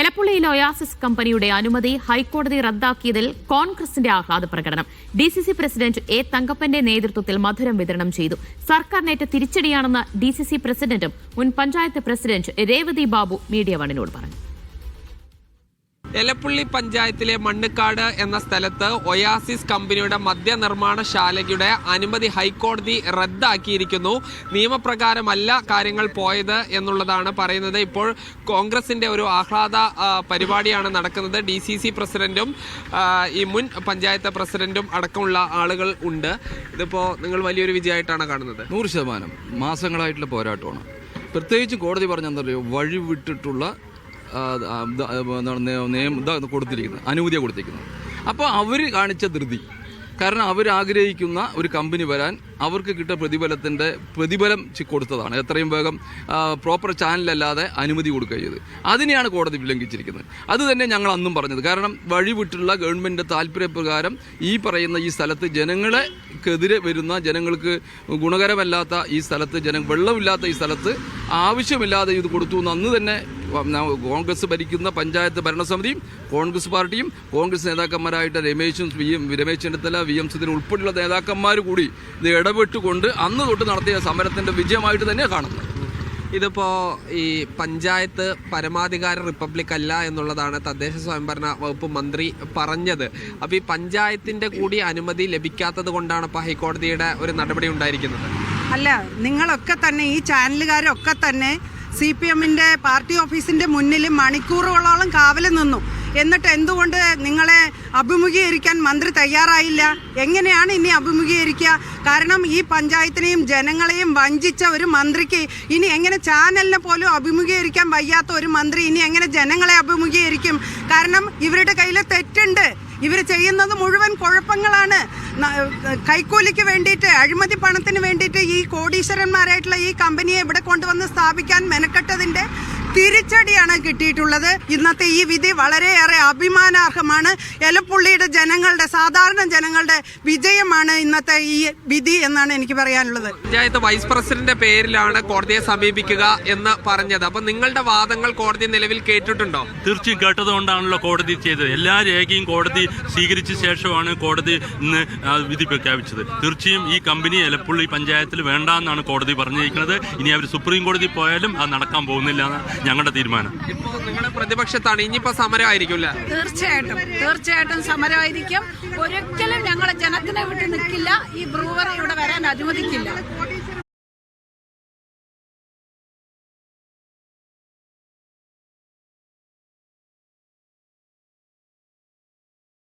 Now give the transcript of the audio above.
എലപ്പുള്ളിയിൽ oasis കമ്പനിയുടെ അനുമതി ഹൈക്കോടതി റദ്ദാക്കിയതിൽ കോൺഗ്രസിന്റെ ആഹ്ലാദ പ്രകടനം. D C C president A തങ്കപ്പന്റെ നേതൃത്വത്തിൽ മധുരം വിതരണം ചെയ്തു. സർക്കാരിനേറ്റ തിരിച്ചടിയാണെന്ന് ഡി സി സി പ്രസിഡന്റും മുൻ പഞ്ചായത്ത് പ്രസിഡന്റ് രേവതി ബാബു മീഡിയ വണിനോട് പറഞ്ഞു. എലപ്പുള്ളി പഞ്ചായത്തിലെ മണ്ണുക്കാട് എന്ന സ്ഥലത്ത് ഒയാസിസ് കമ്പനിയുടെ മദ്യനിർമ്മാണശാലയുടെ അനുമതി ഹൈക്കോടതി റദ്ദാക്കിയിരിക്കുന്നു. നിയമപ്രകാരമല്ല കാര്യങ്ങൾ പോയത് എന്നുള്ളതാണ് പറയുന്നത്. ഇപ്പോൾ കോൺഗ്രസിന്റെ ഒരു ആഹ്ലാദ പരിപാടിയാണ് നടക്കുന്നത്. ഡി സി സി പ്രസിഡന്റും ഈ മുൻ പഞ്ചായത്ത് പ്രസിഡന്റും അടക്കമുള്ള ആളുകൾ ഉണ്ട്. ഇതിപ്പോ നിങ്ങൾ വലിയൊരു വിജയമായിട്ടാണ് കാണുന്നത്. നൂറ് ശതമാനം മാസങ്ങളായിട്ടുള്ള പോരാട്ടമാണ്. പ്രത്യേകിച്ച് കോടതി പറഞ്ഞെന്നറിയോ വഴിവിട്ടിട്ടുള്ള വഴി വിട്ടിട്ടുള്ള നിയമം കൊടുത്തിരിക്കുന്നത് അനുമതിയാണ് കൊടുത്തിരിക്കുന്നത് അപ്പോൾ അവർ കാണിച്ച ധൃതി. കാരണം അവർ ആഗ്രഹിക്കുന്ന ഒരു കമ്പനി വരാൻ അവർക്ക് കിട്ടിയ പ്രതിഫലത്തിന്റെ പ്രതിഫലം കൊടുത്തതാണ്. എത്രയും വേഗം പ്രോപ്പർ ചാനലല്ലാതെ അനുമതി കൊടുക്കുക ചെയ്ത്. അതിനെയാണ് കോടതി ലംഘിച്ചിരിക്കുന്നത്. അത് തന്നെ ഞങ്ങൾ അന്നും പറഞ്ഞത്. കാരണം വഴിവിട്ടുള്ള ഗവൺമെന്റ് താല്പര്യപ്രകാരം ഈ പറയുന്ന ഈ സ്ഥലത്ത് ജനങ്ങളെക്കെതിരെ വരുന്ന ജനങ്ങൾക്ക് ഗുണകരമല്ലാത്ത ഈ സ്ഥലത്ത് ജന വെള്ളമില്ലാത്ത ഈ സ്ഥലത്ത് ആവശ്യമില്ലാതെ ഇത് കൊടുത്തു എന്ന് അന്ന് തന്നെ കോൺഗ്രസ് ഭരിക്കുന്ന പഞ്ചായത്ത് ഭരണസമിതിയും കോൺഗ്രസ് പാർട്ടിയും കോൺഗ്രസ് നേതാക്കന്മാരായിട്ട് രമേശും V M Ramesh Chennithala V M Sudheeran ഉൾപ്പെടെയുള്ള നേതാക്കന്മാർ കൂടി ഇത് ഇടപെട്ടുകൊണ്ട് അന്ന് തൊട്ട് നടത്തിയ സമരത്തിന്റെ വിജയമായിട്ട് തന്നെ കാണുന്നത്. ഇതിപ്പോൾ ഈ പഞ്ചായത്ത് പരമാധികാര റിപ്പബ്ലിക് അല്ല എന്നുള്ളതാണ് തദ്ദേശ സ്വയംഭരണ വകുപ്പ് മന്ത്രി പറഞ്ഞത്. അപ്പോൾ ഈ പഞ്ചായത്തിന്റെ കൂടി അനുമതി ലഭിക്കാത്തത് കൊണ്ടാണ് ഇപ്പോൾ ഹൈക്കോടതിയുടെ ഒരു നടപടി ഉണ്ടായിരിക്കുന്നത്. അല്ല നിങ്ങളൊക്കെ തന്നെ ഈ ചാനലുകാരൊക്കെ തന്നെ സി പി എമ്മിന്റെ പാർട്ടി ഓഫീസിന്റെ മുന്നിൽ മണിക്കൂറുകളോളം കാവൽ നിന്നു. എന്നിട്ട് എന്തുകൊണ്ട് നിങ്ങളെ അഭിമുഖീകരിക്കാൻ മന്ത്രി തയ്യാറായില്ല? എങ്ങനെയാണ് ഇനി അഭിമുഖീകരിക്കുക? കാരണം ഈ പഞ്ചായത്തിനെയും ജനങ്ങളെയും വഞ്ചിച്ച ഒരു മന്ത്രിക്ക് ഇനി എങ്ങനെ ചാനലിനെ പോലും അഭിമുഖീകരിക്കാൻ വയ്യാത്ത ഒരു മന്ത്രി ഇനി എങ്ങനെ ജനങ്ങളെ അഭിമുഖീകരിക്കും? കാരണം ഇവരുടെ കയ്യിൽ തെറ്റുണ്ട്. ഇവർ ചെയ്യുന്നത് മുഴുവൻ കുഴപ്പങ്ങളാണ്. കൈക്കൂലിക്ക് വേണ്ടിയിട്ട് അഴിമതി പണത്തിന് വേണ്ടിയിട്ട് ഈ കോടീശ്വരന്മാരായിട്ടുള്ള ഈ കമ്പനിയെ ഇവിടെ കൊണ്ടുവന്ന് സ്ഥാപിക്കാൻ മെനക്കെട്ടതിന്റെ തിരിച്ചടിയാണ് കിട്ടിയിട്ടുള്ളത്. ഇന്നത്തെ ഈ വിധി വളരെയേറെ അഭിമാനാർഹമാണ്. എലപ്പുള്ളിയുടെ ജനങ്ങളുടെ സാധാരണ ജനങ്ങളുടെ വിജയമാണ് ഇന്നത്തെ ഈ വിധി എന്നാണ് എനിക്ക് പറയാനുള്ളത്. പഞ്ചായത്ത് വൈസ് പ്രസിഡന്റിന്റെ പേരിലാണ് കോടതിയെ സമീപിക്കുക എന്ന് പറഞ്ഞത്. അപ്പൊ നിങ്ങളുടെ വാദങ്ങൾ കോടതി നിലവിൽ കേട്ടിട്ടുണ്ടോ? തീർച്ചയായും കേട്ടതുകൊണ്ടാണല്ലോ കോടതി ചെയ്തത്. എല്ലാ രേഖയും കോടതി സ്വീകരിച്ച ശേഷമാണ് കോടതി ഇന്ന് വിധി പ്രഖ്യാപിച്ചത്. തീർച്ചയായും ഈ കമ്പനി എലപ്പുള്ളി പഞ്ചായത്തിൽ വേണ്ടാന്നാണ് കോടതി പറഞ്ഞിരിക്കുന്നത്. ഇനി അവർ സുപ്രീം കോടതി പോയാലും അത് നടക്കാൻ പോകുന്നില്ല എന്നാണ് ഞങ്ങളുടെ തീരുമാനം. നിങ്ങളുടെ നിങ്ങൾ പ്രതിപക്ഷത്താണ് ഇനിയിപ്പോ സമരമായിരിക്കും അല്ലേ? തീർച്ചയായിട്ടും തീർച്ചയായിട്ടും സമരമായിരിക്കും. ഒരിക്കലും ഞങ്ങൾ ജനത്തിനെ വിട്ട് നിൽക്കില്ല. ഈ ബ്രൂവറി ഇവിടെ വരാൻ അനുവദിക്കില്ല.